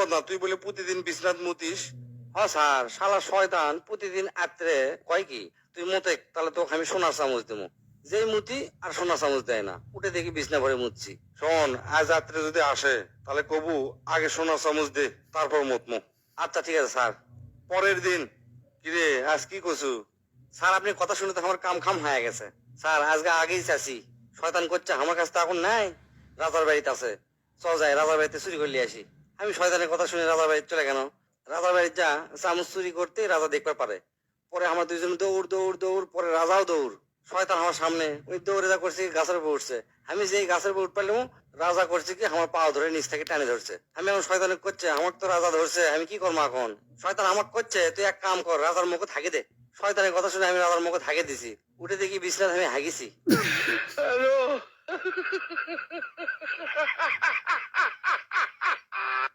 বদনা তুই বলে প্রতিদিন বিশ্বনাথ মুতিস? হ স্যার, শালা শয়তান, প্রতিদিন আত্রে কয় কি? তুই মতে তাহলে তোকে আমি সোনার চামচ দেবো যে মুতি আর সোনার চামচ দেয় না, উঠে দেখি বিছনা ভরে মুতছি শোন, আজ রাত্রে যদি আসে, তাহলে কবু আগে সোনার চামচ দে, তারপর মতমো। আচ্ছা ঠিক আছে, স্যার। পরের দিন, কিরে, আজ কি কছু স্যার, আপনি কথা শুনে তো আমার কাম খাম হয়ে গেছে। স্যার, আজকে আগেই চাচ্ছি শয়তান করছে, আমার কাছে তো এখন নাই। রাজার বাড়িতে আছে। চল যাই, রাজার বাড়িতে চুরি করলে আসি। আমি শয়তানের কথা শুনে রাজার বাড়িতে চলে কেন রাজার বাড়িতে যা, চামচ চুরি করতে রাজা দেখতে পারে। পরে আমার দুইজন দৌড় দৌড় দৌড়, পরে রাজাও দৌড়। শয়তান আমার সামনে ওই দৌড়ে যা করছে গাছের উপর উঠছে। আমি যেই গাছের উপর উঠপারলাম রাজা করছে কি আমার পা ধরে নিচ থেকে টানে ধরছে। আমি এখন শয়তানে করছে আমার তো রাজা ধরছে, আমি কি করব এখন? শয়তান আমার করছে, তুই এক কাম কর, রাজার মুখে থাকে দে। শয়তানের কথা শুনে আমি রাজার মুখে থাকে দিছি। উঠে দেখি বিছনাথ আমি হাগিছি। হ্যালো।